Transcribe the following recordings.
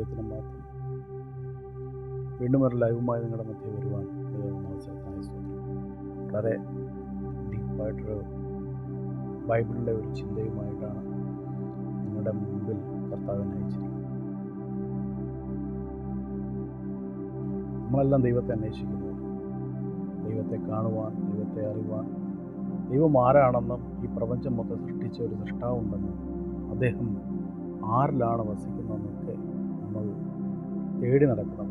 ദൈവത്തിന് മാത്രം വീണ്ടും ഒരു ലൈവുമായി നിങ്ങളുടെ മധ്യേ വരുവാൻ ദൈവം വളരെ ഡീപ്പായിട്ടൊരു ബൈബിളിലെ ഒരു ചിന്തയുമായിട്ടാണ് നിങ്ങളുടെ മുമ്പിൽ കർത്താവിനെ അയച്ചിരിക്കുന്നത്. നമ്മളെല്ലാം ദൈവത്തെ അന്വേഷിക്കുന്നു. ദൈവത്തെ കാണുവാൻ ദൈവത്തെ അറിയുവാൻ ദൈവം ആരാണെന്നും ഈ പ്രപഞ്ചം മൊത്തം സൃഷ്ടിച്ച ഒരു സൃഷ്ടാവുണ്ടെന്നും അദ്ദേഹം ആരിലാണ് വസിക്കുന്നതെന്നൊക്കെ തേടി നടക്കണം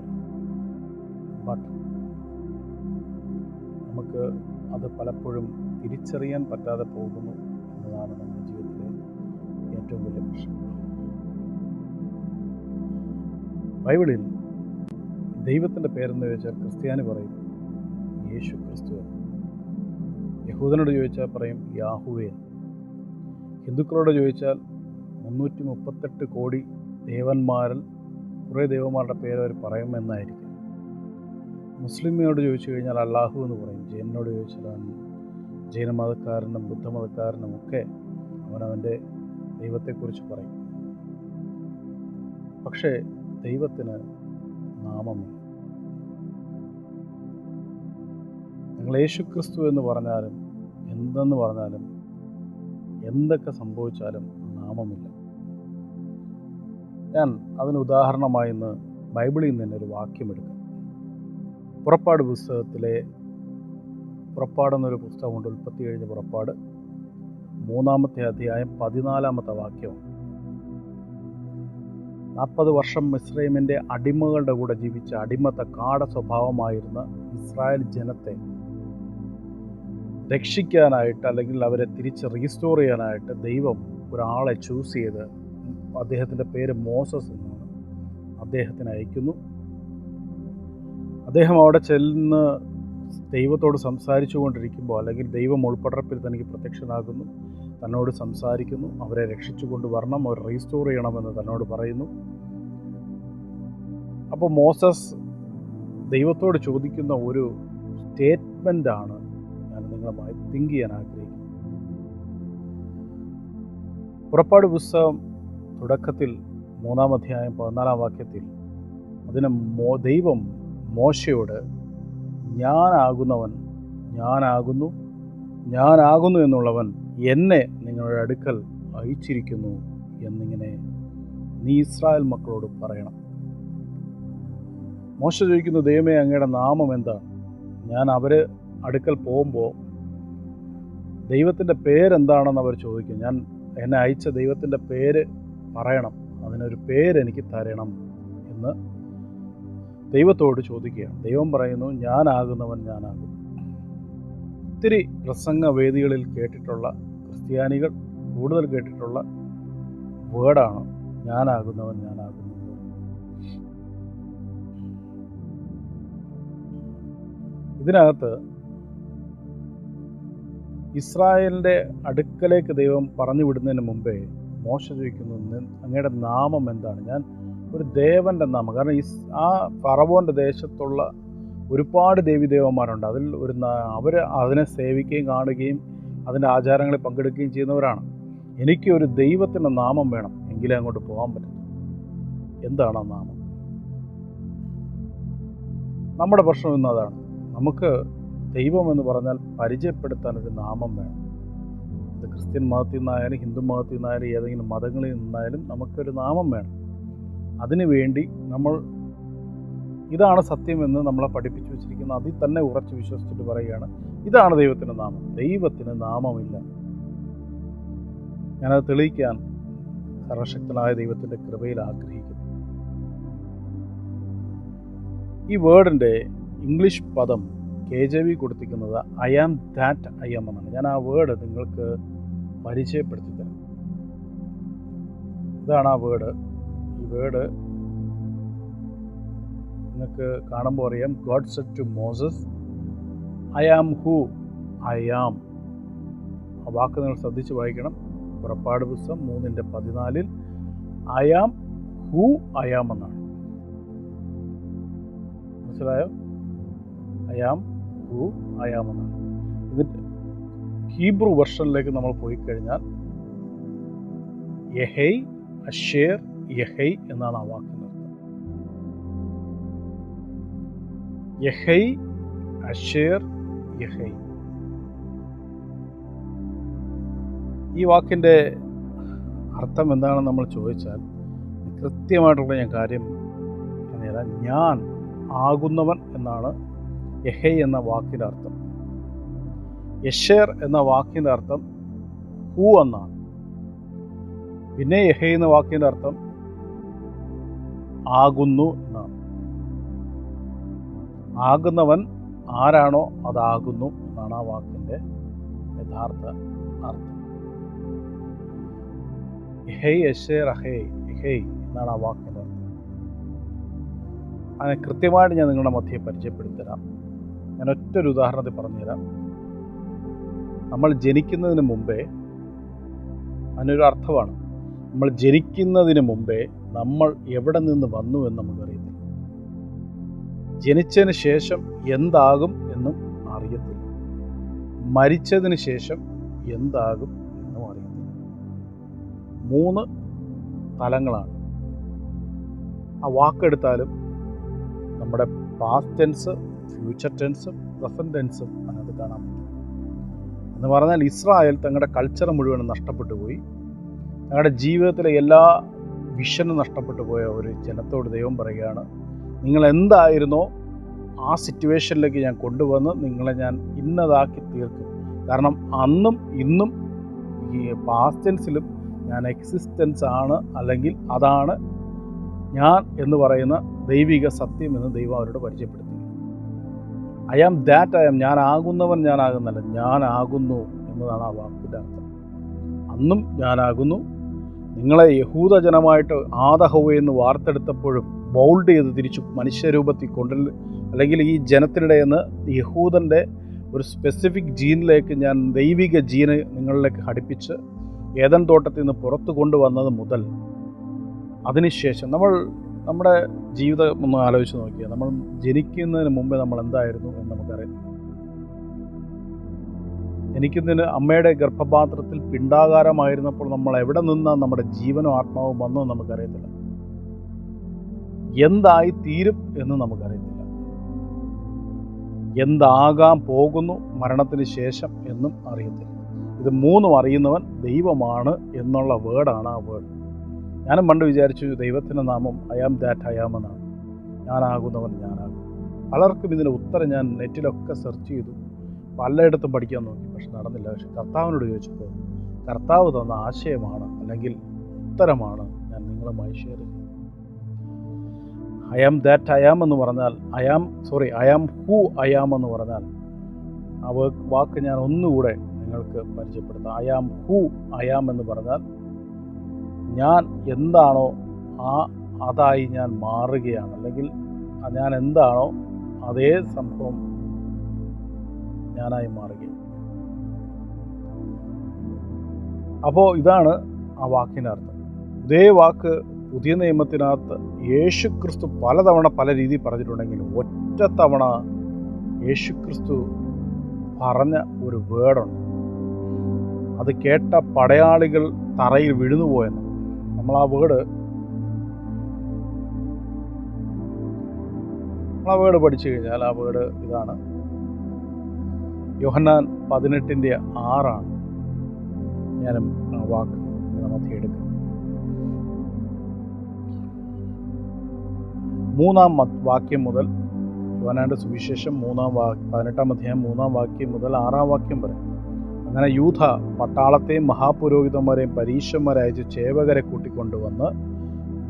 ബട്ട് നമുക്ക് അത് പലപ്പോഴും തിരിച്ചറിയാൻ പറ്റാതെ പോകുന്നു എന്നതാണ് നമ്മുടെ ജീവിതത്തിലെ ഏറ്റവും വലിയ പ്രശ്നം. ബൈബിളിൽ ദൈവത്തിന്റെ പേരെന്ന് ചോദിച്ചാൽ ക്രിസ്ത്യാനി പറയും യേശു ക്രിസ്തു യഹൂദനോട് ചോദിച്ചാൽ പറയും യാഹുവേ ഹിന്ദുക്കളോട് ചോദിച്ചാൽ മുന്നൂറ്റി മുപ്പത്തെട്ട് കോടി ദേവന്മാരിൽ കുറേ ദൈവന്മാരുടെ പേര് അവർ പറയുമെന്നായിരിക്കും. മുസ്ലിമിനോട് ചോദിച്ചു കഴിഞ്ഞാൽ അള്ളാഹു എന്ന് പറയും. ജൈനോട് ചോദിച്ചാൽ അവൻ ജൈനമതക്കാരനും ബുദ്ധമതക്കാരനും ഒക്കെ അവനവന്റെ ദൈവത്തെക്കുറിച്ച് പറയും. പക്ഷേ ദൈവത്തിന് നാമമില്ല. നിങ്ങൾ യേശു ക്രിസ്തു എന്ന് പറഞ്ഞാലും എന്തെന്ന് പറഞ്ഞാലും എന്തൊക്കെ സംഭവിച്ചാലും നാമമില്ല. ഞാൻ അതിന് ഉദാഹരണമായി ഇന്ന് ബൈബിളിൽ നിന്ന് തന്നെ ഒരു വാക്യമെടുക്കാം പുറപ്പാട് പുസ്തകത്തിലെ പുറപ്പാട് എന്നൊരു പുസ്തകമുണ്ട് ഉൽപ്പത്തി കഴിഞ്ഞ പുറപ്പാട്. മൂന്നാമത്തെ അധ്യായം പതിനാലാമത്തെ വാക്യമാണ് നാൽപ്പത് വർഷം മിസ്രൈമിന്റെ അടിമകളുടെ കൂടെ ജീവിച്ച അടിമത്തെ കാട സ്വഭാവമായിരുന്ന ഇസ്രായേൽ ജനത്തെ രക്ഷിക്കാനായിട്ട് അല്ലെങ്കിൽ അവരെ തിരിച്ച് റീസ്റ്റോർ ചെയ്യാനായിട്ട് ദൈവം ഒരാളെ ചൂസ് ചെയ്ത് അദ്ദേഹത്തിന്റെ പേര് മോസസ് എന്നാണ്. അദ്ദേഹത്തിന് അയക്കുന്നു. അദ്ദേഹം അവിടെ ചെല്ലുന്ന ദൈവത്തോട് സംസാരിച്ചു കൊണ്ടിരിക്കുമ്പോൾ അല്ലെങ്കിൽ ദൈവം ഉൾപ്പെടപ്പിൽ തനിക്ക് പ്രത്യക്ഷനാകുന്നു. തന്നോട് സംസാരിക്കുന്നു. അവരെ രക്ഷിച്ചു കൊണ്ടുവരണം അവർ റീസ്റ്റോർ ചെയ്യണമെന്ന് തന്നോട് പറയുന്നു. അപ്പോൾ മോസസ് ദൈവത്തോട് ചോദിക്കുന്ന ഒരു സ്റ്റേറ്റ്മെന്റാണ് ഞാൻ നിങ്ങളുമായി തിങ്ക് ചെയ്യാൻ ആഗ്രഹിക്കുന്നത്. പുറപ്പാട് പുസ്തകം തുടക്കത്തിൽ മൂന്നാം അധ്യായം പതിനാലാം വാക്യത്തിൽ അതിന് മോ ദൈവം മോശയോട് ഞാനാകുന്നവൻ ഞാനാകുന്നു ഞാനാകുന്നു എന്നുള്ളവൻ എന്നെ നിങ്ങളുടെ അടുക്കൽ അയച്ചിരിക്കുന്നു എന്നിങ്ങനെ നീ ഇസ്രായേൽ മക്കളോട് പറയണം. മോശ ചോദിക്കുന്നു ദൈവമേ അങ്ങയുടെ നാമം എന്താണ് ഞാൻ അവർ അടുക്കൽ പോകുമ്പോൾ ദൈവത്തിന്റെ പേരെന്താണെന്ന് അവർ ചോദിക്കും. ഞാൻ എന്നെ അയച്ച ദൈവത്തിന്റെ പേര് പറയണം. അതിനൊരു പേരെനിക്ക് തരണം എന്ന് ദൈവത്തോട് ചോദിക്കുകയാണ്. ദൈവം പറയുന്നു ഞാനാകുന്നവൻ ഞാനാകുന്നു. ഒത്തിരി പ്രസംഗ വേദികളിൽ കേട്ടിട്ടുള്ള ക്രിസ്ത്യാനികൾ കൂടുതൽ കേട്ടിട്ടുള്ള വേർഡാണ് ഞാനാകുന്നവൻ ഞാനാകുന്നു. ഇതിനകത്ത് ഇസ്രായേലിന്റെ അടുക്കലേക്ക് ദൈവം പറഞ്ഞു വിടുന്നതിന് മുമ്പേ മോശ അങ്ങയുടെ നാമം എന്താണ്? ഞാൻ ഒരു ദേവന്റെ നാമം. കാരണം ഈ ആ ഫറവോന്റെ ദേശത്തുള്ള ഒരുപാട് ദേവീദേവന്മാരുണ്ട് അതിൽ ഒരു അവർ അതിനെ സേവിക്കുകയും കാണുകയും അതിന്റെ ആചാരങ്ങളിൽ പങ്കെടുക്കുകയും ചെയ്യുന്നവരാണ്. എനിക്ക് ഒരു ദൈവത്തിന്റെ നാമം വേണം എങ്കിലേ അങ്ങോട്ട് പോകാൻ പറ്റും. എന്താണ് ആ നാമം? നമ്മുടെ പ്രശ്നം ഇന്ന് അതാണ്. നമുക്ക് ദൈവം എന്ന് പറഞ്ഞാൽ പരിചയപ്പെടുത്താൻ ഒരു നാമം വേണം. ഇത് ക്രിസ്ത്യൻ മതത്തിൽ നിന്നായാലും ഹിന്ദു മതത്തിൽ നിന്നായാലും ഏതെങ്കിലും മതങ്ങളിൽ നിന്നായാലും നമുക്കൊരു നാമം വേണം. അതിനു വേണ്ടി നമ്മൾ ഇതാണ് സത്യമെന്ന് നമ്മളെ പഠിപ്പിച്ചു വെച്ചിരിക്കുന്ന അതിൽ തന്നെ ഉറച്ചു വിശ്വസിച്ചിട്ട് പറയുകയാണ് ഇതാണ് ദൈവത്തിന്റെ നാമം. ദൈവത്തിന് നാമമില്ല. ഞാനത് തെളിയിക്കാൻ സർവശക്തനായ ദൈവത്തിന്റെ കൃപയിൽ ആഗ്രഹിക്കുന്നു. ഈ വേർഡിന്റെ ഇംഗ്ലീഷ് പദം കെ ജെ വി കൊടുത്തിരിക്കുന്നത് I am that I am എന്നാണ്. ഞാൻ ആ വേർഡ് നിങ്ങൾക്ക് പരിചയപ്പെടുത്തി തരാം. ഇതാണ് ആ വേർഡ് ഈ വേർഡ് നിങ്ങൾക്ക് കാണുമ്പോൾ അറിയാം. God said to Moses I am who I am ആ വാക്ക് നിങ്ങൾ ശ്രദ്ധിച്ച് വായിക്കണം. പുറപ്പാട് പുസ്തകം മൂന്നിന്റെ പതിനാലിൽ I am who I am എന്നാണ്. മനസ്സിലായോ? ഐ ആം ഹീബ്രു ആയാമെന്നാണ് ഇത് ഹീബ്രു വെർഷനിലേക്ക് നമ്മൾ പോയി കഴിഞ്ഞാൽ യഹൈ അഷേർ യഹൈ എന്നാണ് ആ വാക്ക് യഹൈ അഷേർ യഹൈ. ഈ വാക്കിന്റെ അർത്ഥം എന്താണെന്ന് നമ്മൾ ചോദിച്ചാൽ കൃത്യമായിട്ടുള്ള ഞാൻ കാര്യം ഞാൻ ആകുന്നവൻ എന്നാണ് യഹൈ എന്ന വാക്കിന്റെ അർത്ഥം. യഷേർ എന്ന വാക്കിന്റെ അർത്ഥം ഹൂ എന്നാണ്. പിന്നെ യഹൈ എന്ന വാക്കിന്റെ അർത്ഥം ആകുന്നു എന്നാണ്. ആകുന്നവൻ ആരാണോ അതാകുന്നു എന്നാണ് ആ വാക്കിന്റെ യഥാർത്ഥ അർത്ഥം. എന്നാണ് ആ വാക്കിന്റെ അർത്ഥം. അതിനെ കൃത്യമായിട്ട് ഞാൻ നിങ്ങളുടെ മധ്യയെ പരിചയപ്പെടുത്തി തരാം ഞാൻ ഒറ്റൊരു ഉദാഹരണത്തിൽ പറഞ്ഞുതരാം. നമ്മൾ ജനിക്കുന്നതിന് മുമ്പേ അതിനൊരു അർത്ഥമാണ് നമ്മൾ ജനിക്കുന്നതിന് മുമ്പേ നമ്മൾ എവിടെ നിന്ന് വന്നു എന്ന് നമുക്കറിയത്തില്ല. ജനിച്ചതിന് ശേഷം എന്താകും എന്നും അറിയത്തില്ല. മരിച്ചതിന് ശേഷം എന്താകും എന്നും അറിയത്തില്ല. മൂന്ന് തലങ്ങളാണ്. ആ വാക്കെടുത്താലും നമ്മുടെ പാസ്റ്റ് ടെൻസ് ഫ്യൂച്ചർ ടെൻസും പ്രസന്റ് ടെൻസും അതിനകത്ത് കാണാൻ പറ്റും. എന്ന് പറഞ്ഞാൽ ഇസ്രായേൽ തങ്ങളുടെ കൾച്ചർ മുഴുവൻ നഷ്ടപ്പെട്ടു പോയി. തങ്ങളുടെ ജീവിതത്തിലെ എല്ലാ വിഷനും നഷ്ടപ്പെട്ടു പോയ ഒരു ജനത്തോട് ദൈവം പറയുകയാണ് നിങ്ങൾ എന്തായിരുന്നോ ആ സിറ്റുവേഷനിലേക്ക് ഞാൻ കൊണ്ടുവന്ന് നിങ്ങളെ ഞാൻ ഇന്നതാക്കി തീർക്കും. കാരണം അന്നും ഇന്നും ഈ പാസ്റ്റൻസിലും ഞാൻ എക്സിസ്റ്റൻസ് ആണ് അല്ലെങ്കിൽ അതാണ് ഞാൻ എന്ന് പറയുന്ന ദൈവിക സത്യം എന്ന് ദൈവം അവരോട് പരിചയപ്പെടുത്തി I am that I am ഞാനാകുന്നവൻ ഞാനാകുന്നല്ല. ഞാനാകുന്നു എന്നതാണ് ആ വാക്കിന്റെ അർത്ഥം. അന്നും ഞാനാകുന്നു. നിങ്ങളെ യഹൂദജനമായിട്ട് ആദഹവയെന്ന് വാർത്തെടുത്തപ്പോഴും ബൗൾഡ് ചെയ്ത് തിരിച്ചു മനുഷ്യരൂപത്തിൽ കൊണ്ടു അല്ലെങ്കിൽ ഈ ജനത്തിനിടെ നിന്ന് യഹൂദന്റെ ഒരു സ്പെസിഫിക് ജീനിലേക്ക് ഞാൻ ദൈവിക ജീന് നിങ്ങളിലേക്ക് ഘടിപ്പിച്ച് ഏതൻ തോട്ടത്തിൽ നിന്ന് പുറത്തു കൊണ്ടുവന്നത് മുതൽ അതിനുശേഷം നമ്മൾ നമ്മുടെ ജീവിതം ഒന്ന് ആലോചിച്ച് നോക്കിയാൽ നമ്മൾ ജനിക്കുന്നതിന് മുമ്പേ നമ്മൾ എന്തായിരുന്നു എന്ന് നമുക്കറിയാം. ജനിക്കുന്നതിന് അമ്മയുടെ ഗർഭപാത്രത്തിൽ പിണ്ടാകാരമായിരുന്നപ്പോൾ നമ്മൾ എവിടെ നിന്നാണ് നമ്മുടെ ജീവനോ ആത്മാവും വന്നോ നമുക്കറിയത്തില്ല. എന്തായി തീരും എന്ന് നമുക്കറിയത്തില്ല. എന്താകാൻ പോകുന്നു മരണത്തിന് ശേഷം എന്നും അറിയത്തില്ല. ഇത് മൂന്നും അറിയുന്നവൻ ദൈവമാണ് എന്നുള്ള വേർഡാണ് ആ വേർഡ് ഞാനും പണ്ട് വിചാരിച്ചു ദൈവത്തിന്റെ നാമം അയാം ദാറ്റ് അയാം എന്നാണ്. ഞാനാകുന്നവൻ ഞാനാകും. പലർക്കും ഇതിന് ഉത്തരം ഞാൻ നെറ്റിലൊക്കെ സെർച്ച് ചെയ്തു. പലയിടത്തും പഠിക്കാൻ നോക്കി പക്ഷെ നടന്നില്ല. പക്ഷെ കർത്താവിനോട് ചോദിച്ചപ്പോൾ കർത്താവ് തന്ന ആശയമാണ് അല്ലെങ്കിൽ ഉത്തരമാണ് ഞാൻ നിങ്ങളുമായി ഷെയർ ചെയ്യുന്നത്. I am that I am എന്ന് പറഞ്ഞാൽ I am sorry I am who I am എന്ന് പറഞ്ഞാൽ ആ വാക്ക് ഞാൻ ഒന്നുകൂടെ നിങ്ങൾക്ക് പരിചയപ്പെടുത്താം. I am who I am എന്ന് പറഞ്ഞാൽ ഞാൻ എന്താണോ ആ അതായി ഞാൻ മാറുകയാണ്. അല്ലെങ്കിൽ ഞാൻ എന്താണോ അതേ സംഭവം ഞാനായി മാറുകയാണ്. അപ്പോൾ ഇതാണ് ആ വാക്കിനർത്ഥം ഇതേ വാക്ക് പുതിയ നിയമത്തിനകത്ത് യേശു ക്രിസ്തു പലതവണ പല രീതിയിൽ പറഞ്ഞിട്ടുണ്ടെങ്കിലും ഒറ്റ തവണ യേശു ക്രിസ്തു പറഞ്ഞ ഒരു വേർഡുണ്ട്. അത് കേട്ട പടയാളികൾ തറയിൽ വീഴുന്നുപോയെന്ന്. നമ്മൾ ആ വേർഡ് നമ്മൾ വേർഡ് പഠിച്ചു കഴിഞ്ഞാൽ ആ വേർഡ് ഇതാണ്. യോഹന്നാൻ പതിനെട്ടിന്റെ ആറാണ് ഞാനും ആ വാക്ക് മധ്യ എടുക്കുന്നത് മൂന്നാം വാക്യം മുതൽ യോഹന്നാന്റെ സുവിശേഷം മൂന്നാം വാ പതിനെട്ടാം അധ്യായം മൂന്നാം വാക്യം മുതൽ ആറാം വാക്യം വരെ. അങ്ങനെ യൂഥ പട്ടാളത്തെയും മഹാപുരോഹിതന്മാരെയും പരീക്ഷന്മാരയച്ച് ചേവകരെ കൂട്ടിക്കൊണ്ടുവന്ന്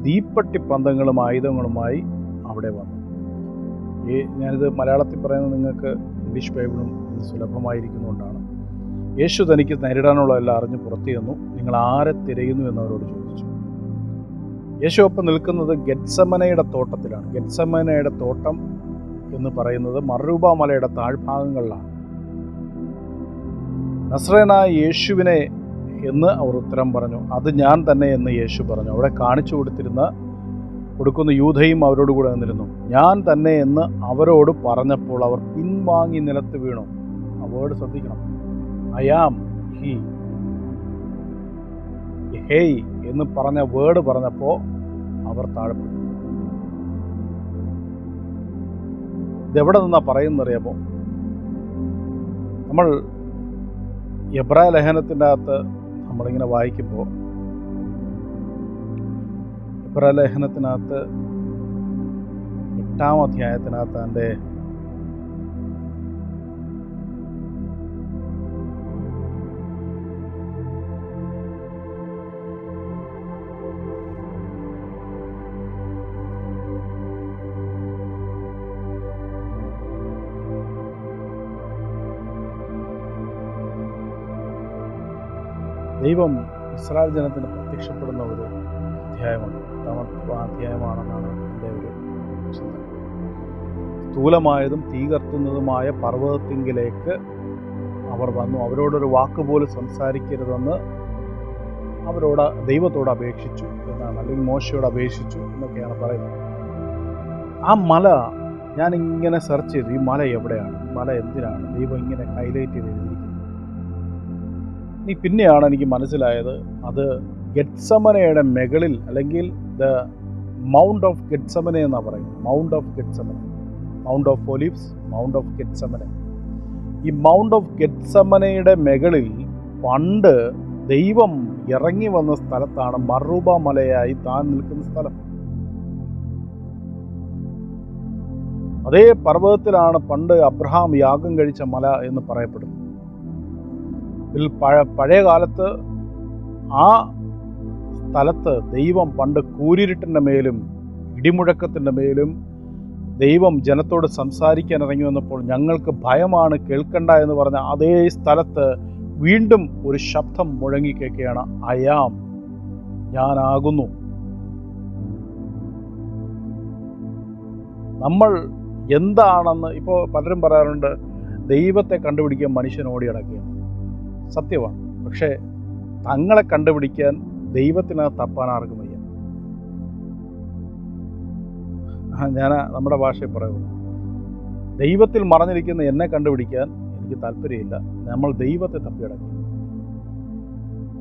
ദീപ്പട്ടി പന്തങ്ങളും ആയുധങ്ങളുമായി അവിടെ വന്നു. ഈ ഞാനിത് മലയാളത്തിൽ പറയുന്നത് നിങ്ങൾക്ക് ഇംഗ്ലീഷ് ബൈബിളും സുലഭമായിരിക്കുന്നതുകൊണ്ടാണ്. യേശു തനിക്ക് നേരിടാനുള്ളതെല്ലാം അറിഞ്ഞ് പുറത്തു ചെന്നു. നിങ്ങൾ ആരെ തിരയുന്നു എന്നവരോട് ചോദിച്ചു. യേശു ഒപ്പം നിൽക്കുന്നത് ഗെറ്റ്സമനയുടെ തോട്ടത്തിലാണ്. ഗെറ്റ്സമനയുടെ തോട്ടം എന്ന് പറയുന്നത് മറുരൂപ മലയുടെ താഴ്ഭാഗങ്ങളിലാണ്. നസ്രനായ യേശുവിനെ എന്ന് അവർ ഉത്തരം പറഞ്ഞു. അത് ഞാൻ തന്നെ എന്ന് യേശു പറഞ്ഞു. അവിടെ കാണിച്ചു കൊടുത്തിരുന്ന കൊടുക്കുന്ന യൂതയും അവരോട് കൂടെ നിന്നിരുന്നു. ഞാൻ തന്നെ എന്ന് അവരോട് പറഞ്ഞപ്പോൾ അവർ പിൻവാങ്ങി നിലത്ത് വീണു. ആ വേർഡ് ശ്രദ്ധിക്കണം. ഐ ആം ഹി ഹേയ് എന്ന് പറഞ്ഞ വേർഡ് പറഞ്ഞപ്പോൾ അവർ താഴെപ്പെട്ടു ഇതെവിടെ നിന്നാ പറയുന്നറിയാമോ നമ്മൾ എബ്രായ ലേഖനത്തിന്റെ അകത്ത് നമ്മളിങ്ങനെ വായിക്കുമ്പോൾ എബ്രാ ലേഖനത്തിനകത്ത് എട്ടാം അധ്യായത്തിനകത്ത് എന്റെ ദൈവം ഇസ്രായേൽ ജനത്തിന് പ്രത്യക്ഷപ്പെടുന്ന ഒരു അധ്യായമാണ്. എട്ടാമത്തെ അധ്യായമാണെന്നാണ് എന്റെ ഒരു ചിന്ത. സ്ഥൂലമായതും തീ കത്തുന്നതുമായ പർവതത്തിങ്കിലേക്ക് അവർ വന്നു. അവരോടൊരു വാക്ക് പോലും സംസാരിക്കരുതെന്ന് അവരോട് ദൈവത്തോട് അപേക്ഷിച്ചു എന്നാണ് അല്ലെങ്കിൽ മോശയോട് അപേക്ഷിച്ചു എന്നൊക്കെയാണ് പറയുന്നത്. ആ മല ഞാനിങ്ങനെ സെർച്ച് ചെയ്തു. ഈ മല എവിടെയാണ്? മല എന്തിനാണ്? ദൈവം ഇങ്ങനെ ഹൈലൈറ്റ് ചെയ്തിരിക്കുന്നത് ഇനി പിന്നെയാണ് എനിക്ക് മനസ്സിലായത് അത് ഗെറ്റ്സമനയുടെ മെകളിൽ അല്ലെങ്കിൽ ദ മൗണ്ട് ഓഫ് ഗെറ്റ്സമന എന്നാണ് പറയുന്നത്. Mount of Gethsemane. Mount of Olives Mount of Gethsemane. ഈ മൗണ്ട് ഓഫ് ഗെറ്റ്സമനയുടെ മെകളിൽ പണ്ട് ദൈവം ഇറങ്ങി വന്ന സ്ഥലത്താണ് മറൂബ മലയായി താൻ നിൽക്കുന്ന സ്ഥലം. അതേ പർവതത്തിലാണ് പണ്ട് അബ്രഹാം യാഗം കഴിച്ച മല എന്ന് പറയപ്പെടുന്നു ഇതിൽ പഴ പഴയ കാലത്ത് ആ സ്ഥലത്ത് ദൈവം പണ്ട് കൂരിരുട്ടിന്റെ മേലും ഇടിമുഴക്കത്തിന്റെ മേലും ദൈവം ജനത്തോട് സംസാരിക്കാൻ ഇറങ്ങി വന്നപ്പോൾ ഞങ്ങൾക്ക് ഭയമാണ് കേൾക്കണ്ട എന്ന് പറഞ്ഞ അതേ സ്ഥലത്ത് വീണ്ടും ഒരു ശബ്ദം മുഴങ്ങിക്കേക്കുകയാണ് അയാം ഞാനാകുന്നു. നമ്മൾ എന്താണെന്ന് ഇപ്പോൾ പലരും പറയാറുണ്ട് ദൈവത്തെ കണ്ടുപിടിക്കാൻ മനുഷ്യൻ ഓടി നടക്കുകയാണ്. സത്യമാണ് പക്ഷേ തങ്ങളെ കണ്ടുപിടിക്കാൻ ദൈവത്തിനകത്ത് തപ്പാൻ ആർക്കും വയ്യ. ഞാൻ നമ്മുടെ ഭാഷയിൽ പറയുന്നു. ദൈവത്തിൽ മറഞ്ഞിരിക്കുന്ന എന്നെ കണ്ടുപിടിക്കാൻ എനിക്ക് താല്പര്യമില്ല. നമ്മൾ ദൈവത്തെ തപ്പിയടക്കി.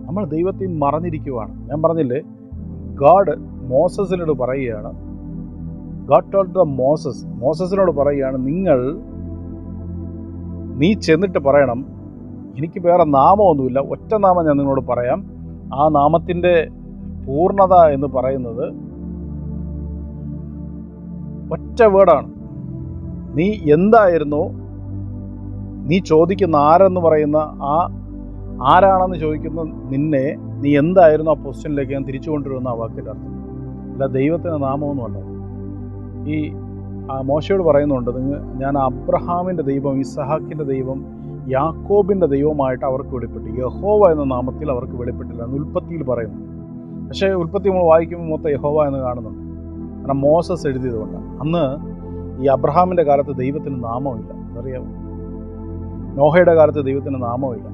നമ്മൾ ദൈവത്തിൽ മറഞ്ഞിരിക്കുവാണ്. ഞാൻ പറഞ്ഞില്ലേ? ഗാഡ് മോസസിനോട് പറയുകയാണ്. God told the Moses. മോസസിനോട് പറയുകയാണ് നിങ്ങൾ നീ ചെന്നിട്ട് പറയണം എനിക്ക് വേറെ നാമമൊന്നുമില്ല. ഒറ്റ നാമം ഞാൻ നിങ്ങളോട് പറയാം. ആ നാമത്തിന്റെ പൂർണത എന്ന് പറയുന്നത് ഒറ്റ വേർഡാണ്. നീ എന്തായിരുന്നോ നീ ചോദിക്കുന്ന ആരെന്ന് പറയുന്ന ആ ആരാണെന്ന് ചോദിക്കുന്ന നിന്നെ നീ എന്തായിരുന്നു ആ പൊസിഷനിലേക്ക് ഞാൻ തിരിച്ചു കൊണ്ടുവരുന്ന ആ വാക്കിന്റെ അർത്ഥം. അല്ല ദൈവത്തിന്റെ നാമമൊന്നുമല്ല. ഈ ആ മോശയോട് പറയുന്നുണ്ട് നിങ്ങൾ ഞാൻ അബ്രഹാമിന്റെ ദൈവം ഇസഹാക്കിന്റെ ദൈവം യാക്കോബിന്റെ ദൈവമായിട്ട് അവർക്ക് വെളിപ്പെട്ടു. യഹോവ എന്ന നാമത്തിൽ അവർക്ക് വെളിപ്പെട്ടില്ല എന്ന് ഉൽപ്പത്തിയിൽ പറയുന്നു. പക്ഷേ ഉൽപ്പത്തി നമ്മൾ വായിക്കുമ്പോൾ മൊത്തം യഹോവ എന്ന് കാണുന്നുണ്ട്. കാരണം മോസസ് എഴുതിയതുകൊണ്ട് അന്ന് ഈ അബ്രഹാമിന്റെ കാലത്ത് ദൈവത്തിന് നാമമില്ല. അതറിയാമോ നോഹയുടെ കാലത്ത് ദൈവത്തിന് നാമമില്ല.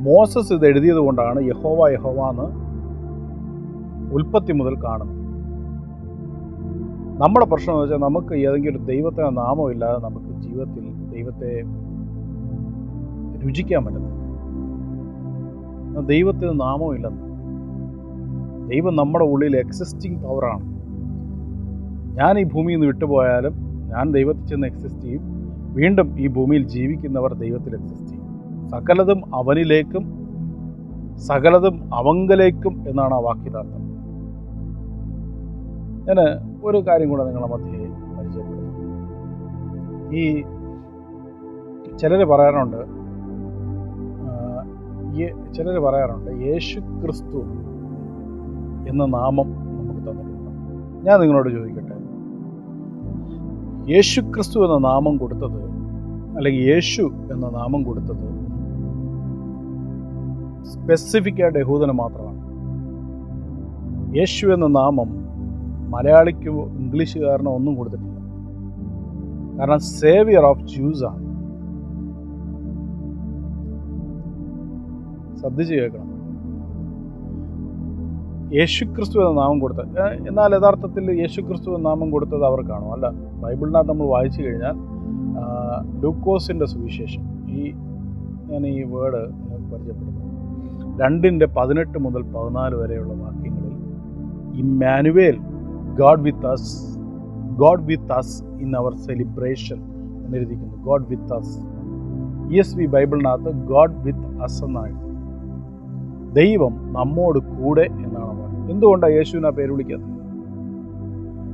മോസസ് ഇത് എഴുതിയത് കൊണ്ടാണ് യഹോവ യഹോവ എന്ന് ഉൽപ്പത്തി മുതൽ കാണുന്നത്. നമ്മുടെ പ്രശ്നം എന്ന് വെച്ചാൽ നമുക്ക് ഏതെങ്കിലും ഒരു ദൈവത്തിന് നാമമില്ലാതെ നമുക്ക് ജീവിതത്തിൽ ദൈവത്തെ രുചിക്കാൻ പറ്റത്തില്ല. ദൈവത്തിന് നാമമില്ലെന്ന് ദൈവം നമ്മുടെ ഉള്ളിൽ എക്സിസ്റ്റിംഗ് പവറാണ് ഞാൻ ഈ ഭൂമിയിൽ നിന്ന് വിട്ടുപോയാലും ഞാൻ ദൈവത്തിൽ ചെന്ന് എക്സിസ്റ്റ് ചെയ്യും. വീണ്ടും ഈ ഭൂമിയിൽ ജീവിക്കുന്നവർ ദൈവത്തിൽ എക്സിസ്റ്റ് ചെയ്യും. സകലതും അവനിലേക്കും സകലതും അവങ്കലേക്കും എന്നാണ് ആ വാക്യതാർത്ഥം ഞാൻ ഒരു കാര്യം കൂടെ നിങ്ങളെ മധ്യേ പരിചയപ്പെടുന്നു ഈ ചിലർ പറയാറുണ്ട് ചിലർ പറയാറുണ്ട് യേശു ക്രിസ്തു എന്ന നാമം നമുക്ക് തന്നിട്ടുണ്ട്. ഞാൻ നിങ്ങളോട് ചോദിക്കട്ടെ യേശു ക്രിസ്തു എന്ന നാമം കൊടുത്തത് അല്ലെങ്കിൽ യേശു എന്ന നാമം കൊടുത്തത് സ്പെസിഫിക്കായിട്ട് യഹൂദന് മാത്രമാണ്. യേശു എന്ന നാമം മലയാളിക്കോ ഇംഗ്ലീഷുകാരനോ ഒന്നും കൊടുത്തിട്ടില്ല. കാരണം സേവിയർ ഓഫ് ജ്യൂസ് ശ്രദ്ധിച്ച് കേൾക്കണം. യേശുക്രിസ്തു എന്ന നാമം കൊടുത്ത എന്നാൽ യഥാർത്ഥത്തിൽ യേശുക്രിസ്തു എന്ന നാമം കൊടുത്തത് അവർക്കാണോ അല്ല ബൈബിളിനകത്ത് നമ്മൾ വായിച്ചു കഴിഞ്ഞാൽ ലൂക്കോസിന്റെ സുവിശേഷം. ഈ ഞാൻ ഈ വേർഡ് പരിചയപ്പെടുന്നു രണ്ടിന്റെ പതിനെട്ട് മുതൽ പതിനാല് വരെയുള്ള വാക്യങ്ങളിൽ Emmanuel God with us God with us in our celebration എന്നെഴുതിയിരിക്കുന്നു God with us E S V ബൈബിളിനകത്ത് God with us എന്നാണ്. ദൈവം നമ്മോട് കൂടെ എന്നാണ് പറയുന്നത്. എന്തുകൊണ്ടാണ് യേശുവിനെ പേര് വിളിക്കുന്നത്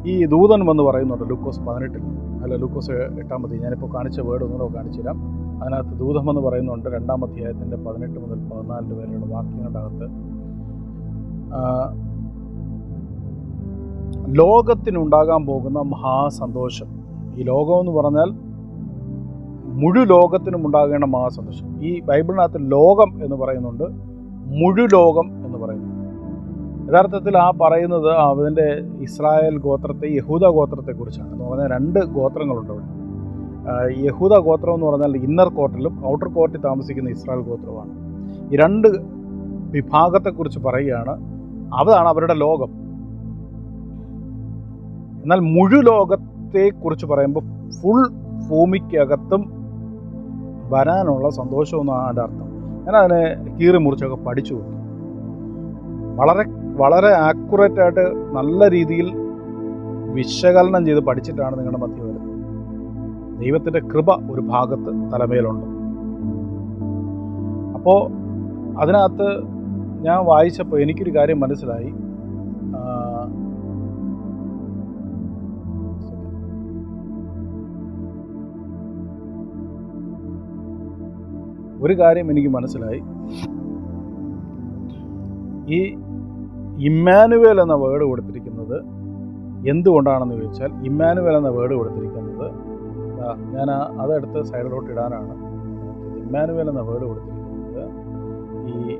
ഈ ദൂതൻ എന്ന് പറയുന്നുണ്ട് ലൂക്കോസ് പതിനെട്ടിൽ. അല്ല ലൂക്കോസ് എട്ടാമത്തെ ഞാനിപ്പോൾ കാണിച്ച വേർഡ് ഒന്നുകൂടെ കാണിച്ചു തരാം. അതിനകത്ത് ദൂതം എന്ന് പറയുന്നുണ്ട് രണ്ടാം അധ്യായത്തിന്റെ പതിനെട്ട് മുതൽ പതിനാല് വരെയുള്ള വാക്യങ്ങളുടെ അകത്ത് ലോകത്തിനുണ്ടാകാൻ പോകുന്ന മഹാസന്തോഷം. ഈ ലോകം എന്ന് പറഞ്ഞാൽ മുഴു ലോകത്തിനും ഉണ്ടാകേണ്ട മഹാസന്തോഷം. ഈ ബൈബിളിനകത്ത് ലോകം എന്ന് പറയുന്നുണ്ട്. മുഴു ലോകം എന്ന് പറയുന്നു. യഥാർത്ഥത്തിൽ ആ പറയുന്നത് അതിന്റെ ഇസ്രായേൽ ഗോത്രത്തെ യഹൂദ ഗോത്രത്തെക്കുറിച്ചാണ് എന്ന് പറഞ്ഞാൽ രണ്ട് ഗോത്രങ്ങളുണ്ട് അവിടെ. യഹൂദ ഗോത്രം എന്ന് പറഞ്ഞാൽ ഇന്നർ കോർട്ടിലും ഔട്ടർ കോർട്ടിൽ താമസിക്കുന്ന ഇസ്രായേൽ ഗോത്രമാണ് ഈ രണ്ട് വിഭാഗത്തെക്കുറിച്ച് പറയുകയാണ് അതാണ് അവരുടെ ലോകം. എന്നാൽ മുഴു ലോകത്തെക്കുറിച്ച് പറയുമ്പോൾ ഫുൾ ഭൂമിക്കകത്തും വരാനുള്ള സന്തോഷമെന്നാണ് അതിന്റെ അർത്ഥം. ഞാൻ അതിനെ കീറി മുറിച്ചൊക്കെ പഠിച്ചു നോക്കി വളരെ വളരെ ആക്യുറേറ്റ് ആയിട്ട് നല്ല രീതിയിൽ വിശകലനം ചെയ്ത് പഠിച്ചിട്ടാണ് നിങ്ങളുടെ മധ്യ വരുന്നത്. ദൈവത്തിന്റെ കൃപ ഒരു ഭാഗത്ത് തലമേലുണ്ട്. അപ്പോൾ അതിനകത്ത് ഞാൻ വായിച്ചപ്പോൾ എനിക്കൊരു കാര്യം മനസ്സിലായി. ഒരു കാര്യം എനിക്ക് മനസ്സിലായി. ഈ ഇമ്മാനുവൽ എന്ന വേർഡ് കൊടുത്തിരിക്കുന്നത് എന്തുകൊണ്ടാണെന്ന് ചോദിച്ചാൽ ഇമ്മാനുവൽ എന്ന വേർഡ് കൊടുത്തിരിക്കുന്നത് ഞാൻ അതെടുത്ത് സൈഡിലോട്ട് ഇടാനാണ്. ഇമ്മാനുവേൽ എന്ന വേർഡ് കൊടുത്തിരിക്കുന്നത് ഈ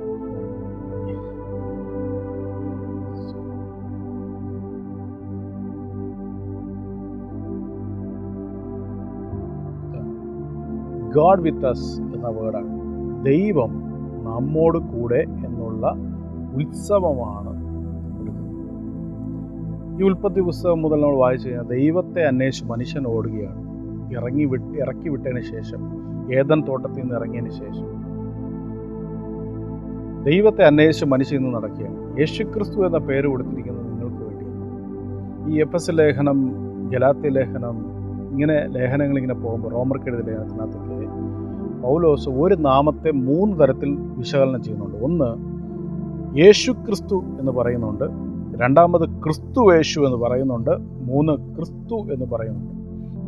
ഗോഡ് വിത്ത് അസ് എന്ന വേർഡാണ് ദൈവം നമ്മോട് കൂടെ എന്നുള്ള ഉത്സവമാണ് ഈ ഉൽപ്പത്തി പുസ്തകം മുതൽ നമ്മൾ വായിച്ചു കഴിഞ്ഞാൽ ദൈവത്തെ അന്വേഷിച്ച് മനുഷ്യൻ ഓടുകയാണ്. ഇറങ്ങി വിട്ട് ഇറക്കി വിട്ടതിന് ശേഷം ഏതൻ തോട്ടത്തിൽ നിന്ന് ഇറങ്ങിയതിന് ശേഷം. ദൈവത്തെ അന്വേഷിച്ച് മനുഷ്യൻ ഇന്ന് നടക്കുകയാണ്. യേശുക്രിസ്തു എന്ന പേര് കൊടുത്തിരിക്കുന്നത് നിങ്ങൾക്ക് വേണ്ടിയാണ്. ഈ എഫ് എസ് ലേഖനം ഗലാത്യ ലേഖനം ഇങ്ങനെ ലേഖനങ്ങൾ ഇങ്ങനെ പോകുമ്പോൾ റോമർക്കെഴുതി ലേഖനത്തിനകത്തൊക്കെ പൗലോസ് ഒരു നാമത്തെ മൂന്ന് തരത്തിൽ വിശകലനം ചെയ്യുന്നുണ്ട്. ഒന്ന് യേശു ക്രിസ്തു എന്ന് പറയുന്നുണ്ട്. രണ്ടാമത് ക്രിസ്തു യേശു എന്ന് പറയുന്നുണ്ട്. മൂന്ന് ക്രിസ്തു എന്ന് പറയുന്നുണ്ട്.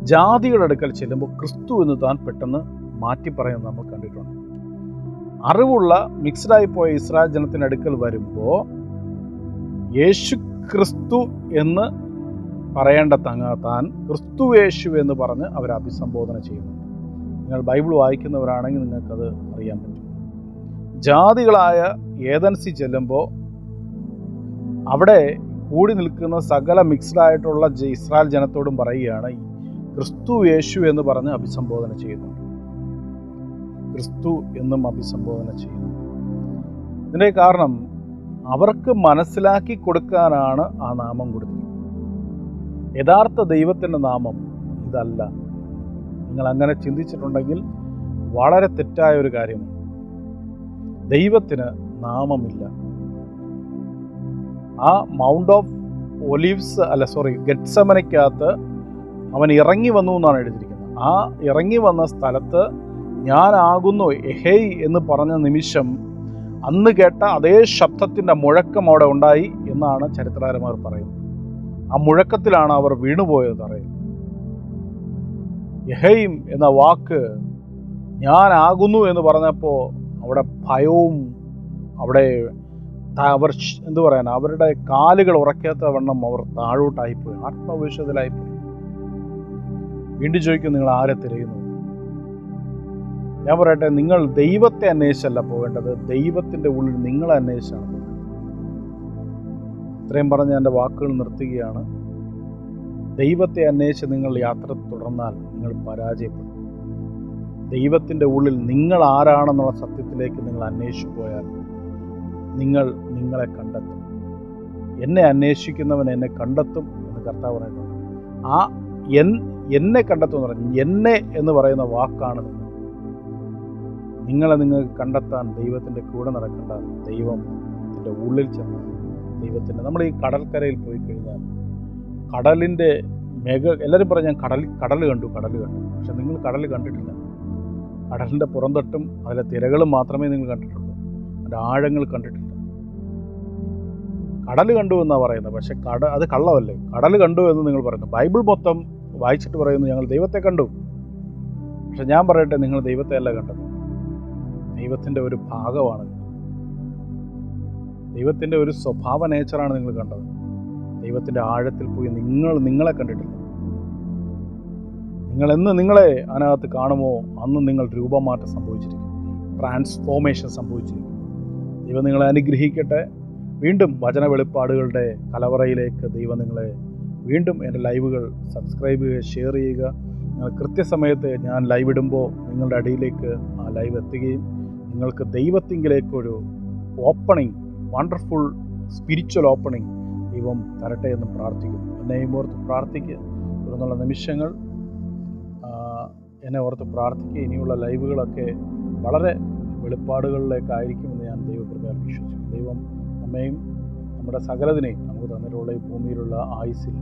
ജാതികളുടെ അടുക്കൽ ചെല്ലുമ്പോൾ ക്രിസ്തു എന്ന് താൻ പെട്ടെന്ന് മാറ്റി പറയുന്നത് നമ്മൾ കണ്ടിട്ടുണ്ട്. അറിവുള്ള മിക്സ്ഡായി പോയ ഇസ്രായേൽ ജനത്തിന്റെ അടുക്കൽ വരുമ്പോൾ യേശു ക്രിസ്തു എന്ന് പറയേണ്ട തങ്ങ താൻ ക്രിസ്തു യേശു എന്ന് പറഞ്ഞ് അവർ അഭിസംബോധന ചെയ്യുന്നുണ്ട് നിങ്ങൾ ബൈബിൾ വായിക്കുന്നവരാണെങ്കിൽ നിങ്ങൾക്കത് അറിയാൻ പറ്റും. ജാതികളായ ഏതൻസി ചെല്ലുമ്പോൾ അവിടെ കൂടി നിൽക്കുന്ന സകല മിക്സ്ഡ് ആയിട്ടുള്ള ഇസ്രായേൽ ജനത്തോടും പറയുകയാണ് ക്രിസ്തു യേശു എന്ന് പറഞ്ഞ് അഭിസംബോധന ചെയ്യുന്നുണ്ട് ക്രിസ്തു എന്നും അഭിസംബോധന ചെയ്യുന്നു. ഇതിന്റെ കാരണം അവർക്ക് മനസ്സിലാക്കി കൊടുക്കാനാണ് ആ നാമം കൊടുത്തിരിക്കുന്നത്. യഥാർത്ഥ ദൈവത്തിന്റെ നാമം ഇതല്ല. നിങ്ങൾ അങ്ങനെ ചിന്തിച്ചിട്ടുണ്ടെങ്കിൽ വളരെ തെറ്റായ ഒരു കാര്യമാണ്. ദൈവത്തിന് നാമമില്ല. ആ മൗണ്ട് ഓഫ് ഒലിവ്സ് അല്ല സോറി ഗഡ്സമനയ്ക്കകത്ത് അവൻ ഇറങ്ങി വന്നു എന്നാണ് എഴുതിയിരിക്കുന്നത്. ആ ഇറങ്ങി വന്ന സ്ഥലത്ത് ഞാനാകുന്നു എഹേയ് എന്ന് പറഞ്ഞ നിമിഷം അന്ന് കേട്ട അതേ ശബ്ദത്തിന്റെ മുഴക്കം അവിടെ ഉണ്ടായി എന്നാണ് ചരിത്രകാരന്മാർ പറയുന്നത്. ആ മുഴക്കത്തിലാണ് അവർ വീണുപോയത് അറിയുന്നത് യഹയും എന്ന വാക്ക് ഞാനാകുന്നു എന്ന് പറഞ്ഞപ്പോൾ അവിടെ ഭയവും അവിടെ അവർ എന്തു പറയാൻ അവരുടെ കാലുകൾ ഉറക്കാത്ത വണ്ണം അവർ താഴോട്ടായിപ്പോയി ആത്മവിശ്വത്തിലായിപ്പോയി വീണ്ടും ചോദിക്കും നിങ്ങൾ ആരെ തിരയുന്നു? ഞാൻ പറയട്ടെ നിങ്ങൾ ദൈവത്തെ അന്വേഷിച്ചല്ല പോകേണ്ടത് ദൈവത്തിന്റെ ഉള്ളിൽ നിങ്ങളെ അന്വേഷിച്ചാണ് ഇത്രയും പറഞ്ഞ് എന്റെ വാക്കുകൾ നിർത്തുകയാണ്. ദൈവത്തെ അന്വേഷിച്ച് നിങ്ങൾ യാത്ര തുടർന്നാൽ നിങ്ങൾ പരാജയപ്പെടും. ദൈവത്തിന്റെ ഉള്ളിൽ നിങ്ങൾ ആരാണെന്നുള്ള സത്യത്തിലേക്ക് നിങ്ങൾ അന്വേഷിച്ചു പോയാൽ നിങ്ങൾ നിങ്ങളെ കണ്ടെത്തും. എന്നെ അന്വേഷിക്കുന്നവൻ എന്നെ കണ്ടെത്തും എന്ന് കർത്താവ് പറഞ്ഞിട്ടുണ്ട്. ആ എൻ എന്നെ കണ്ടെത്തും എന്ന് പറഞ്ഞു എന്നെ എന്ന് പറയുന്ന വാക്കാണ് നിങ്ങൾ. നിങ്ങളെ നിങ്ങൾക്ക് കണ്ടെത്താൻ ദൈവത്തിന്റെ കൂടെ നടക്കേണ്ട ദൈവത്തിന്റെ ഉള്ളിൽ ചെന്ന് ദൈവത്തിന്റെ നമ്മൾ ഈ കടൽക്കരയിൽ പോയി കഴിഞ്ഞാൽ കടലിന്റെ മേഘ എല്ലാവരും പറയും ഞാൻ കടൽ കടൽ കണ്ടു കടൽ കണ്ടു. പക്ഷെ നിങ്ങൾ കടൽ കണ്ടിട്ടില്ല. കടലിന്റെ പുറന്തട്ടും അതിലെ തിരകളും മാത്രമേ നിങ്ങൾ കണ്ടിട്ടുള്ളൂ. അതിന്റെ ആഴങ്ങൾ കണ്ടിട്ടില്ല. കടൽ കണ്ടു എന്നാണ് പറയുന്നത്. പക്ഷെ കട അത് കള്ളമല്ലേ? കടൽ കണ്ടു എന്ന് നിങ്ങൾ പറയുന്നു. ബൈബിൾ മൊത്തം വായിച്ചിട്ട് പറയുന്നു ഞങ്ങൾ ദൈവത്തെ കണ്ടു. പക്ഷെ ഞാൻ പറയട്ടെ നിങ്ങൾ ദൈവത്തെ അല്ല കണ്ടത്. ദൈവത്തിന്റെ ഒരു ഭാഗമാണ്. ദൈവത്തിന്റെ ഒരു സ്വഭാവ നേച്ചറാണ് നിങ്ങൾ കണ്ടത്. ദൈവത്തിന്റെ ആഴത്തിൽ പോയി നിങ്ങൾ നിങ്ങളെ കണ്ടിട്ടില്ല. നിങ്ങൾ എന്ന് നിങ്ങളെ അതിനകത്ത് കാണുമോ അന്ന് നിങ്ങൾ രൂപമാറ്റം സംഭവിച്ചിരിക്കും. ട്രാൻസ്ഫോർമേഷൻ സംഭവിച്ചിരിക്കും. ദൈവം നിങ്ങളെ അനുഗ്രഹിക്കട്ടെ. വീണ്ടും വചന വെളിപ്പാടുകളുടെ കലവറയിലേക്ക് ദൈവം നിങ്ങളെ വീണ്ടും എന്റെ ലൈവുകൾ സബ്സ്ക്രൈബ് ചെയ്യുക ഷെയർ ചെയ്യുക. നിങ്ങൾ കൃത്യസമയത്ത് ഞാൻ ലൈവ് ഇടുമ്പോൾ നിങ്ങളുടെ അടിയിലേക്ക് ആ ലൈവ് എത്തുകയും നിങ്ങൾക്ക് ദൈവത്തിങ്കിലേക്കൊരു ഓപ്പണിംഗ് വണ്ടർഫുൾ സ്പിരിച്വൽ ഓപ്പണിംഗ് ദൈവം തരട്ടെ എന്ന് പ്രാർത്ഥിക്കുന്നു. എന്നെയും ഓർത്ത് പ്രാർത്ഥിക്കുക. തുടർന്നുള്ള നിമിഷങ്ങൾ എന്നെ ഓർത്ത് പ്രാർത്ഥിക്കുക. ഇനിയുള്ള ലൈവുകളൊക്കെ വളരെ വെളിപ്പാടുകളിലേക്കായിരിക്കുമെന്ന് ഞാൻ ദൈവകൃപയാൽ വിശ്വസിക്കുന്നു. ദൈവം നമ്മയും നമ്മുടെ സകലതിനെയും നമുക്ക് തന്നിട്ടുള്ള ഈ ഭൂമിയിലുള്ള ആയുസ്സിൽ